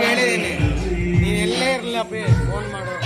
ಹೇಳಿದ್ದೀನಿ ನೀನು ಎಲ್ಲೇ ಇರಲಿಲ್ಲ ಫೋನ್ ಮಾಡು